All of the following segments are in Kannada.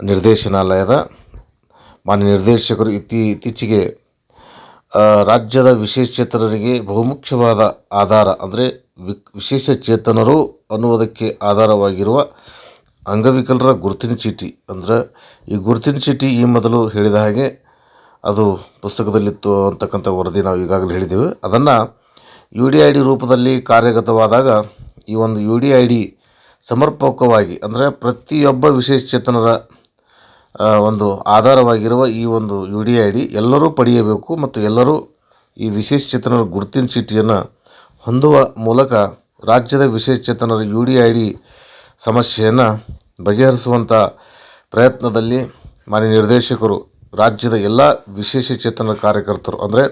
ನಿರ್ದೇಶನಾಲಯದ ಮಾನ್ಯ ನಿರ್ದೇಶಕರು ಇತ್ತೀ, ಇತ್ತೀಚೆಗೆ ರಾಜ್ಯದ ವಿಶೇಷಚೇತನರಿಗೆ ಬಹುಮುಖ್ಯವಾದ ಆಧಾರ ಅಂದರೆ ವಿಕ್, ವಿಶೇಷ ಚೇತನರು ಅನ್ನುವುದಕ್ಕೆ ಆಧಾರವಾಗಿರುವ ಅಂಗವಿಕಲರ ಗುರುತಿನ ಚೀಟಿ ಅಂದರೆ ಈ ಗುರುತಿನ ಚೀಟಿ ಈ ಮೊದಲು ಹೇಳಿದ ಹಾಗೆ ಅದು ಪುಸ್ತಕದಲ್ಲಿತ್ತು ಅಂತಕ್ಕಂಥ ವರದಿ ನಾವು ಈಗಾಗಲೇ ಹೇಳಿದ್ದೇವೆ ಅದನ್ನು ಯು ಡಿ ಐ ಡಿ ರೂಪದಲ್ಲಿ ಕಾರ್ಯಗತವಾದಾಗ ಈ ಒಂದು ಯು ಡಿ ಐ ಡಿ ಸಮರ್ಪಕವಾಗಿ ಅಂದರೆ ಪ್ರತಿಯೊಬ್ಬ ವಿಶೇಷಚೇತನರ ಒಂದು ಆಧಾರವಾಗಿರುವ ಈ ಒಂದು ಯು ಡಿ ಐ ಡಿ ಎಲ್ಲರೂ ಪಡೆಯಬೇಕು ಮತ್ತು ಎಲ್ಲರೂ ಈ ವಿಶೇಷಚೇತನರ ಗುರುತಿನ ಚೀಟಿಯನ್ನು ಹೊಂದುವ ಮೂಲಕ ರಾಜ್ಯದ ವಿಶೇಷಚೇತನರ ಯು ಡಿ ಐ ಡಿ ಸಮಸ್ಯೆಯನ್ನು ಬಗೆಹರಿಸುವಂಥ ಪ್ರಯತ್ನದಲ್ಲಿ ಮಾನ್ಯ ನಿರ್ದೇಶಕರು, ರಾಜ್ಯದ ಎಲ್ಲ ವಿಶೇಷಚೇತನ ಕಾರ್ಯಕರ್ತರು, ಅಂದರೆ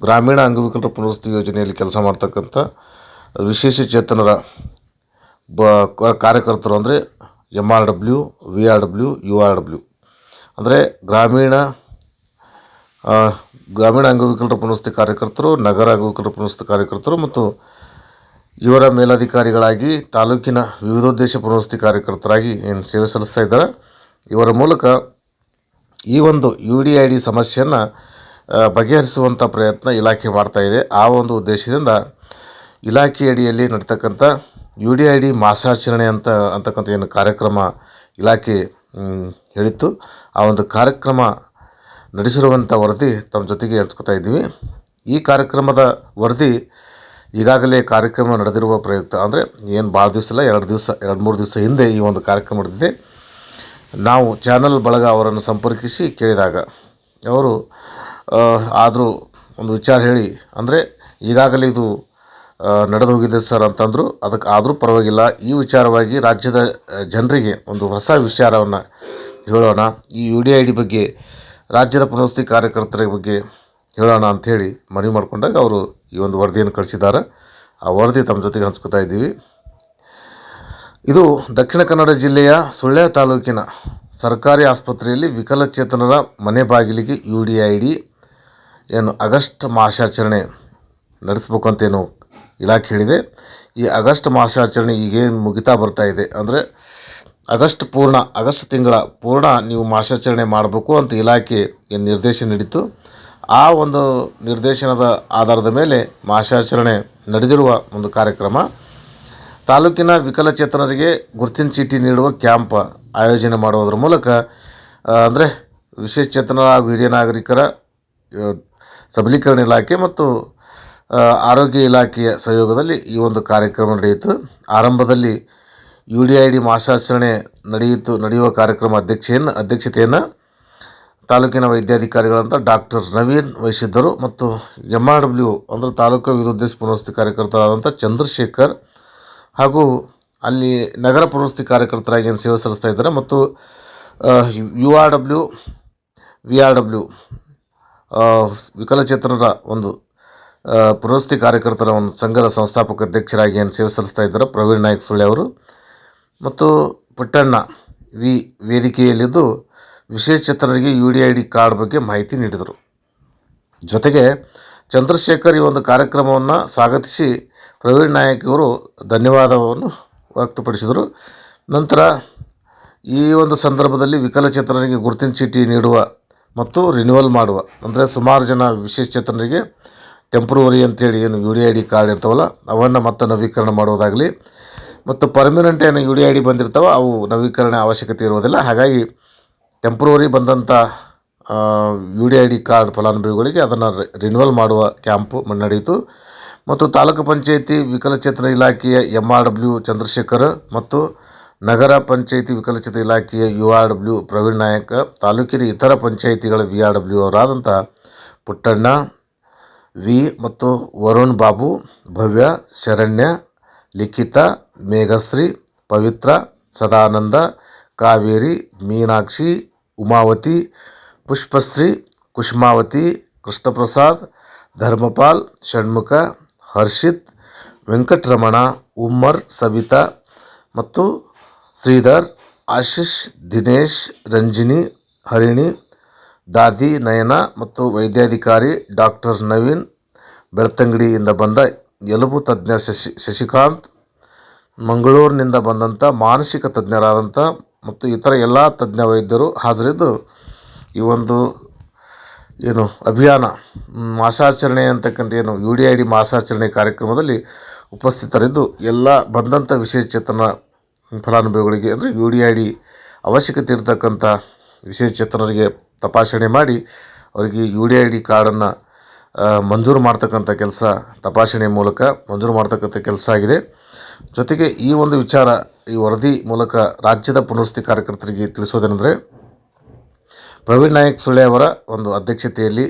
ಗ್ರಾಮೀಣ ಅಂಗವಿಕಲರ ಪುನರ್ವಸತಿ ಯೋಜನೆಯಲ್ಲಿ ಕೆಲಸ ಮಾಡ್ತಕ್ಕಂಥ ವಿಶೇಷಚೇತನರ ಬ, ಕಾರ್ಯಕರ್ತರು, ಅಂದರೆ M R W V R W U R W ಅಂದರೆ ಗ್ರಾಮೀಣ ಗ್ರಾಮೀಣ ಅಂಗವಿಕಲರ ಪುನರ್ವಸತಿ ಕಾರ್ಯಕರ್ತರು, ನಗರ ಅಂಗವಿಕಲರ ಪುನರ್ವಸತಿ ಕಾರ್ಯಕರ್ತರು ಮತ್ತು ಇವರ ಮೇಲಾಧಿಕಾರಿಗಳಾಗಿ ತಾಲೂಕಿನ ವಿವಿಧೋದ್ದೇಶ ಪುನರ್ವಸತಿ ಕಾರ್ಯಕರ್ತರಾಗಿ ಏನು ಸೇವೆ ಸಲ್ಲಿಸ್ತಾ ಇದ್ದಾರೆ. ಇವರ ಮೂಲಕ ಈ ಒಂದು ಯು ಡಿ ಐ ಡಿ ಸಮಸ್ಯೆಯನ್ನು ಬಗೆಹರಿಸುವಂಥ ಪ್ರಯತ್ನ ಇಲಾಖೆ ಮಾಡ್ತಾಯಿದೆ ಆ ಒಂದು ಉದ್ದೇಶದಿಂದ ಇಲಾಖೆಯಡಿಯಲ್ಲಿ ನಡೀತಕ್ಕಂಥ ಯು ಡಿ ಐ ಡಿ ಮಾಸಾಚರಣೆ ಅಂತ ಅಂತಕ್ಕಂಥ ಏನು ಕಾರ್ಯಕ್ರಮ ಇಲಾಖೆ ಹೇಳಿತ್ತು. ಆ ಒಂದು ಕಾರ್ಯಕ್ರಮ ನಡೆಸಿರುವಂಥ ವರದಿ ತಮ್ಮ ಜೊತೆಗೆ ಹಂಚ್ಕೊತಾ ಇದ್ದೀವಿ. ಈ ಕಾರ್ಯಕ್ರಮದ ವರದಿ ಈಗಾಗಲೇ ಕಾರ್ಯಕ್ರಮ ನಡೆದಿರುವ ಪ್ರಯುಕ್ತ ಅಂದರೆ ಏನು ಭಾಳ ದಿವಸ ಇಲ್ಲ, ಎರಡು ದಿವಸ, ಎರಡು ಮೂರು ದಿವಸ ಹಿಂದೆ ಈ ಒಂದು ಕಾರ್ಯಕ್ರಮ ನಡೆದಿದೆ. ನಾವು ಚಾನಲ್ ಬಳಗ ಅವರನ್ನು ಸಂಪರ್ಕಿಸಿ ಕೇಳಿದಾಗ ಅವರು ಆದರೂ ಒಂದು ವಿಚಾರ ಹೇಳಿ ಅಂದರೆ ಈಗಾಗಲೇ ಇದು ನಡೆದು ಹೋಗಿದೆ ಸರ್ ಅಂತಂದರು. ಅದಕ್ಕೆ ಆದರೂ ಪರವಾಗಿಲ್ಲ. ಈ ವಿಚಾರವಾಗಿ ರಾಜ್ಯದ ಜನರಿಗೆ ಒಂದು ಹೊಸ ವಿಚಾರವನ್ನು ಹೇಳೋಣ. ಈ ಯು ಡಿ ಐ ಡಿ ಬಗ್ಗೆ, ರಾಜ್ಯದ ಪುನರ್ವಸತಿ ಕಾರ್ಯಕರ್ತರ ಬಗ್ಗೆ ಹೇಳೋಣ ಅಂಥೇಳಿ ಮನವಿ ಮಾಡಿಕೊಂಡಾಗ ಅವರು ಈ ಒಂದು ವರದಿಯನ್ನು ಕಳಿಸಿದ್ದಾರೆ. ಆ ವರದಿ ತಮ್ಮ ಜೊತೆಗೆ ಹಂಚ್ಕೊತಾ ಇದ್ದೀವಿ. ಇದು ದಕ್ಷಿಣ ಕನ್ನಡ ಜಿಲ್ಲೆಯ ಸುಳ್ಯ ತಾಲೂಕಿನ ಸರ್ಕಾರಿ ಆಸ್ಪತ್ರೆಯಲ್ಲಿ ವಿಕಲಚೇತನರ ಮನೆ ಬಾಗಿಲಿಗೆ ಯು ಡಿ ಐ ಡಿ ಏನು ಆಗಸ್ಟ್ ಮಾಸಾಚರಣೆ ನಡೆಸ್ಬೇಕು ಅಂತೇನು ಇಲಾಖೆ ಹೇಳಿದೆ. ಈ ಆಗಸ್ಟ್ ಮಾಸಾಚರಣೆ ಈಗೇನು ಮುಗಿತಾ ಬರ್ತಾ ಇದೆ ಅಂದರೆ ಆಗಸ್ಟ್ ಪೂರ್ಣ, ಆಗಸ್ಟ್ ತಿಂಗಳ ಪೂರ್ಣ ನೀವು ಮಾಸಾಚರಣೆ ಮಾಡಬೇಕು ಅಂತ ಇಲಾಖೆ ನಿರ್ದೇಶನ ನೀಡಿತ್ತು. ಆ ಒಂದು ನಿರ್ದೇಶನದ ಆಧಾರದ ಮೇಲೆ ಮಾಸಾಚರಣೆ ನಡೆದಿರುವ ಒಂದು ಕಾರ್ಯಕ್ರಮ. ತಾಲೂಕಿನ ವಿಕಲಚೇತನರಿಗೆ ಗುರುತಿನ ಚೀಟಿ ನೀಡುವ ಕ್ಯಾಂಪ್ ಆಯೋಜನೆ ಮಾಡುವುದರ ಮೂಲಕ ಅಂದರೆ ವಿಶೇಷಚೇತನರ ಹಾಗೂ ಹಿರಿಯ ನಾಗರಿಕರ ಸಬಲೀಕರಣ ಇಲಾಖೆ ಮತ್ತು ಆರೋಗ್ಯ ಇಲಾಖೆಯ ಸಹಯೋಗದಲ್ಲಿ ಈ ಒಂದು ಕಾರ್ಯಕ್ರಮ ನಡೆಯಿತು. ಆರಂಭದಲ್ಲಿ ಯು ಡಿ ಐ ಡಿ ಮಾಸಾಚರಣೆ ನಡೆಯಿತು. ನಡೆಯುವ ಕಾರ್ಯಕ್ರಮ ಅಧ್ಯಕ್ಷೆಯನ್ನು, ಅಧ್ಯಕ್ಷತೆಯನ್ನು ತಾಲೂಕಿನ ವೈದ್ಯಾಧಿಕಾರಿಗಳಂತ ಡಾಕ್ಟರ್ ನವೀನ್ ವಹಿಸಿದ್ದರು ಮತ್ತು ಎಂ ಆರ್ ಡಬ್ಲ್ಯೂ ಅಂದರೆ ತಾಲೂಕು ವಿರುದ್ಧ ಪುನರ್ವಸತಿ ಕಾರ್ಯಕರ್ತರಾದಂಥ ಚಂದ್ರಶೇಖರ್ ಹಾಗೂ ಅಲ್ಲಿ ನಗರ ಪುನರ್ವಸತಿ ಕಾರ್ಯಕರ್ತರಾಗಿ ಏನು ಸೇವೆ ಸಲ್ಲಿಸ್ತಾ ಇದ್ದಾರೆ ಮತ್ತು U R W V R W ವಿಕಲಚೇತನರ ಒಂದು ಆ, ಪುನರ್ವಸತಿ ಕಾರ್ಯಕರ್ತರ ಒಂದು ಸಂಘದ ಸಂಸ್ಥಾಪಕ ಅಧ್ಯಕ್ಷರಾಗಿ ಏನು ಸೇವೆ ಸಲ್ಲಿಸ್ತಾ ಇದ್ದಾರೆ ಪ್ರವೀಣ್ ನಾಯಕ್ ಸುಳ್ಳೆ ಅವರು ಮತ್ತು ಪುಟ್ಟಣ್ಣ ವಿ ವೇದಿಕೆಯಲ್ಲಿದ್ದು ವಿಶೇಷಚೇತನರಿಗೆ U D I D card ಬಗ್ಗೆ ಮಾಹಿತಿ ನೀಡಿದರು. ಜೊತೆಗೆ ಚಂದ್ರಶೇಖರ್ ಈ ಒಂದು ಕಾರ್ಯಕ್ರಮವನ್ನು ಸ್ವಾಗತಿಸಿ ಪ್ರವೀಣ್ ನಾಯಕ್ ಅವರು ಧನ್ಯವಾದವನ್ನು ವ್ಯಕ್ತಪಡಿಸಿದರು. ನಂತರ ಈ ಒಂದು ಸಂದರ್ಭದಲ್ಲಿ ವಿಕಲಚೇತನರಿಗೆ ಗುರುತಿನ ಚೀಟಿ ನೀಡುವ ಮತ್ತು ರಿನ್ಯೂವಲ್ ಮಾಡುವ ಅಂದರೆ ಸುಮಾರು ಜನ ವಿಶೇಷಚೇತನರಿಗೆ ಟೆಂಪ್ರವರಿ ಅಂತೇಳಿ ಏನು U D I D card ಇರ್ತಾವಲ್ಲ, ಅವನ್ನು ಮತ್ತೆ ನವೀಕರಣ ಮಾಡೋದಾಗಲಿ, ಮತ್ತು ಪರ್ಮನೆಂಟ್ ಏನು ಯು ಡಿ ಐ ಡಿ ಬಂದಿರ್ತಾವೆ ಅವು ನವೀಕರಣ ಅವಶ್ಯಕತೆ ಇರೋದಿಲ್ಲ ಹಾಗಾಗಿ ಟೆಂಪ್ರವರಿ ಬಂದಂಥ U D I D card ಫಲಾನುಭವಿಗಳಿಗೆ ಅದನ್ನು ರಿನ್ಯೂವಲ್ ಮಾಡುವ ಕ್ಯಾಂಪ್ ನಡೆಯಿತು. ಮತ್ತು ತಾಲೂಕು ಪಂಚಾಯಿತಿ ವಿಕಲಚೇತನ ಇಲಾಖೆಯ ಎಂ ಆರ್ ಡಬ್ಲ್ಯೂ ಚಂದ್ರಶೇಖರ್ ಮತ್ತು ನಗರ ಪಂಚಾಯಿತಿ ವಿಕಲಚೇತನ ಇಲಾಖೆಯ you R W Praveen Nayak, ತಾಲೂಕಿನ ಇತರ ಪಂಚಾಯಿತಿಗಳ ವಿ ಆರ್ ಡಬ್ಲ್ಯೂ ಅವರಾದಂಥ ಪುಟ್ಟಣ್ಣ ವಿ ಮತ್ತು ವರುಣ್ ಬಾಬು, ಭವ್ಯ, ಶರಣ್ಯ, ಲಿಖಿತ, ಮೇಘಶ್ರೀ, ಪವಿತ್ರ, ಸದಾನಂದ, ಕಾವೇರಿ, ಮೀನಾಕ್ಷಿ, ಉಮಾವತಿ, ಪುಷ್ಪಶ್ರೀ ಕುಸುಮಾವತಿ ಕೃಷ್ಣಪ್ರಸಾದ್, ಧರ್ಮಪಾಲ್, ಷಣ್ಮುಖ, ಹರ್ಷಿತ್, ವೆಂಕಟರಮಣ, ಉಮ್ಮರ್, ಸವಿತಾ ಮತ್ತು ಶ್ರೀಧರ್, ಆಶೀಶ್, ದಿನೇಶ್, ರಂಜಿನಿ, ಹರಿಣಿ ದಾದಿ, ನಯನ ಮತ್ತು ವೈದ್ಯಾಧಿಕಾರಿ ಡಾಕ್ಟರ್ ನವೀನ್ ಬೆಳ್ತಂಗಡಿಯಿಂದ ಬಂದ ಎಲುಬು ತಜ್ಞ ಶಶಿ, ಶಶಿಕಾಂತ್, ಮಂಗಳೂರಿನಿಂದ ಬಂದಂಥ ಮಾನಸಿಕ ತಜ್ಞರಾದಂಥ ಮತ್ತು ಇತರ ಎಲ್ಲ ತಜ್ಞ ವೈದ್ಯರು ಹಾಜರಿದ್ದು ಈ ಒಂದು ಏನು ಅಭಿಯಾನ ಮಾಸಾಚರಣೆ ಅಂತಕ್ಕಂಥ ಏನು ಯು ಡಿ ಐ ಡಿ ಮಾಸಾಚರಣೆ ಕಾರ್ಯಕ್ರಮದಲ್ಲಿ ಉಪಸ್ಥಿತರಿದ್ದು ಎಲ್ಲ ಬಂದಂಥ ವಿಶೇಷಚೇತನ ಫಲಾನುಭವಿಗಳಿಗೆ ಅಂದರೆ ಯು ಡಿ ಐ ಡಿ ಅವಶ್ಯಕತೆ ಇರತಕ್ಕಂಥ ವಿಶೇಷಚೇತನರಿಗೆ ತಪಾಸಣೆ ಮಾಡಿ ಅವರಿಗೆ ಯು ಡಿ ಐ ಡಿ ಕಾರ್ಡನ್ನು ಮಂಜೂರು ಮಾಡ್ತಕ್ಕಂಥ ಕೆಲಸ ತಪಾಸಣೆ ಮೂಲಕ ಮಂಜೂರು ಮಾಡ್ತಕ್ಕಂಥ ಕೆಲಸ ಆಗಿದೆ. ಜೊತೆಗೆ ಈ ಒಂದು ವಿಚಾರ ಈ ವರದಿ ಮೂಲಕ ರಾಜ್ಯದ ಪುನರ್ವಸತಿ ಕಾರ್ಯಕರ್ತರಿಗೆ ತಿಳಿಸೋದೇನೆಂದರೆ, ಪ್ರವೀಣ್ ನಾಯಕ್ ಸುಳ್ಳೆ ಅವರ ಒಂದು ಅಧ್ಯಕ್ಷತೆಯಲ್ಲಿ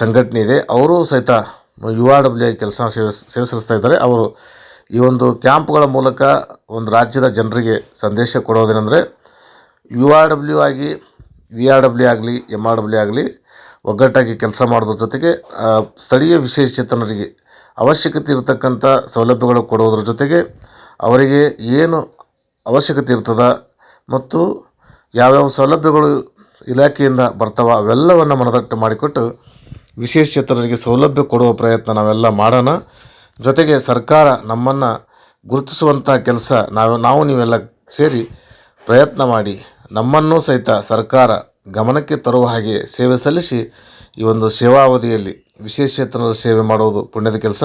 ಸಂಘಟನೆ ಇದೆ. ಅವರು ಸಹಿತ ಯು ಆರ್ ಡಬ್ಲ್ಯೂ ಐ ಕೆಲಸ ಸೇವೆ ಸೇವೆ ಸಲ್ಲಿಸ್ತಾ ಇದ್ದಾರೆ. ಅವರು ಈ ಒಂದು ಕ್ಯಾಂಪ್ಗಳ ಮೂಲಕ ಒಂದು ರಾಜ್ಯದ ಜನರಿಗೆ ಸಂದೇಶ ಕೊಡೋದೇನೆಂದರೆ, ಯು ಆರ್ ಡಬ್ಲ್ಯೂ ಆಗಿ ವಿ ಆರ್ ಡಬ್ಲ್ಯೂ ಆಗಲಿ, ಎಂ ಆರ್ ಡಬ್ಲ್ಯೂ ಆಗಲಿ ಒಗ್ಗಟ್ಟಾಗಿ ಕೆಲಸ ಮಾಡೋದ್ರ ಜೊತೆಗೆ ಸ್ಥಳೀಯ ವಿಶೇಷಚೇತನರಿಗೆ ಅವಶ್ಯಕತೆ ಇರತಕ್ಕಂಥ ಸೌಲಭ್ಯಗಳು ಕೊಡೋದ್ರ ಜೊತೆಗೆ ಅವರಿಗೆ ಏನು ಅವಶ್ಯಕತೆ ಇರ್ತದೆ ಮತ್ತು ಯಾವ್ಯಾವ ಸೌಲಭ್ಯಗಳು ಇಲಾಖೆಯಿಂದ ಬರ್ತಾವ ಅವೆಲ್ಲವನ್ನು ಮನದಟ್ಟು ಮಾಡಿಕೊಟ್ಟು ವಿಶೇಷಚೇತನರಿಗೆ ಸೌಲಭ್ಯ ಕೊಡುವ ಪ್ರಯತ್ನ ನಾವೆಲ್ಲ ಮಾಡೋಣ. ಜೊತೆಗೆ ಸರ್ಕಾರ ನಮ್ಮನ್ನು ಗುರುತಿಸುವಂಥ ಕೆಲಸ ನಾವು ನಾವು ನೀವೆಲ್ಲ ಸೇರಿ ಪ್ರಯತ್ನ ಮಾಡಿ ನಮ್ಮನ್ನೂ ಸಹಿತ ಸರ್ಕಾರ ಗಮನಕ್ಕೆ ತರುವ ಹಾಗೆ ಸೇವೆ ಸಲ್ಲಿಸಿ ಈ ಒಂದು ಸೇವಾವಧಿಯಲ್ಲಿ ವಿಶೇಷಚೇತನರ ಸೇವೆ ಮಾಡುವುದು ಪುಣ್ಯದ ಕೆಲಸ.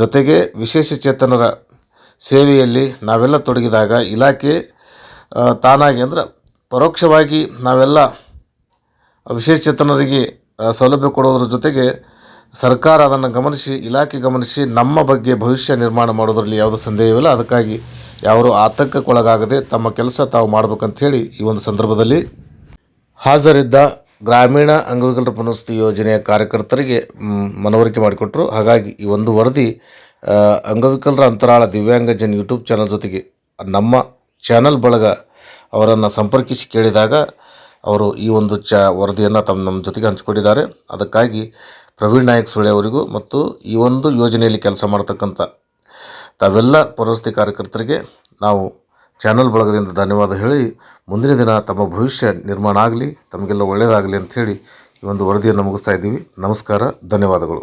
ಜೊತೆಗೆ ವಿಶೇಷಚೇತನರ ಸೇವೆಯಲ್ಲಿ ನಾವೆಲ್ಲ ತೊಡಗಿದಾಗ ಇಲಾಖೆ ತಾನಾಗಿ ಅಂದ್ರೆ ಪರೋಕ್ಷವಾಗಿ ನಾವೆಲ್ಲ ವಿಶೇಷಚೇತನರಿಗೆ ಸೌಲಭ್ಯ ಕೊಡೋದ್ರ ಜೊತೆಗೆ ಸರ್ಕಾರ ಅದನ್ನು ಗಮನಿಸಿ, ಇಲಾಖೆ ಗಮನಿಸಿ ನಮ್ಮ ಬಗ್ಗೆ ಭವಿಷ್ಯ ನಿರ್ಮಾಣ ಮಾಡೋದರಲ್ಲಿ ಯಾವುದೇ ಸಂದೇಹವಿಲ್ಲ. ಅದಕ್ಕಾಗಿ ಯಾರು ಆತಂಕಕ್ಕೊಳಗಾಗದೆ ತಮ್ಮ ಕೆಲಸ ತಾವು ಮಾಡಬೇಕಂತ ಹೇಳಿ ಈ ಒಂದು ಸಂದರ್ಭದಲ್ಲಿ ಹಾಜರಿದ್ದ ಗ್ರಾಮೀಣ ಅಂಗವಿಕಲರ ಪುನಸ್ತಿ ಯೋಜನೆಯ ಕಾರ್ಯಕರ್ತರಿಗೆ ಮನವರಿಕೆ ಮಾಡಿಕೊಟ್ರು. ಹಾಗಾಗಿ ಈ ಒಂದು ವರದಿ ಅಂಗವಿಕಲರ ಅಂತರಾಳ ದಿವ್ಯಾಂಗಜನ್ ಯೂಟ್ಯೂಬ್ ಚಾನಲ್ ಜೊತೆಗೆ ನಮ್ಮ ಚಾನಲ್ ಬಳಗ ಅವರನ್ನು ಸಂಪರ್ಕಿಸಿ ಕೇಳಿದಾಗ ಅವರು ಈ ಒಂದು ಚ, ವರದಿಯನ್ನು ತಮ್ಮ, ನಮ್ಮ ಜೊತೆಗೆ ಹಂಚಿಕೊಂಡಿದ್ದಾರೆ. ಅದಕ್ಕಾಗಿ ಪ್ರವೀಣ್ ನಾಯಕ್ ಸುಳ್ಳೆ ಅವರಿಗೂ ಮತ್ತು ಈ ಒಂದು ಯೋಜನೆಯಲ್ಲಿ ಕೆಲಸ ಮಾಡ್ತಕ್ಕಂಥ ತಾವೆಲ್ಲ ಪುನರ್ವಸತಿ ಕಾರ್ಯಕರ್ತರಿಗೆ ನಾವು ಚಾನಲ್ ಬಳಗದಿಂದ ಧನ್ಯವಾದ ಹೇಳಿ ಮುಂದಿನ ದಿನ ತಮ್ಮ ಭವಿಷ್ಯ ನಿರ್ಮಾಣ ಆಗಲಿ, ತಮಗೆಲ್ಲ ಒಳ್ಳೆಯದಾಗಲಿ ಅಂಥೇಳಿ ಈ ಒಂದು ವರದಿಯನ್ನು ಮುಗಿಸ್ತಾ ಇದ್ದೀವಿ. ನಮಸ್ಕಾರ, ಧನ್ಯವಾದಗಳು.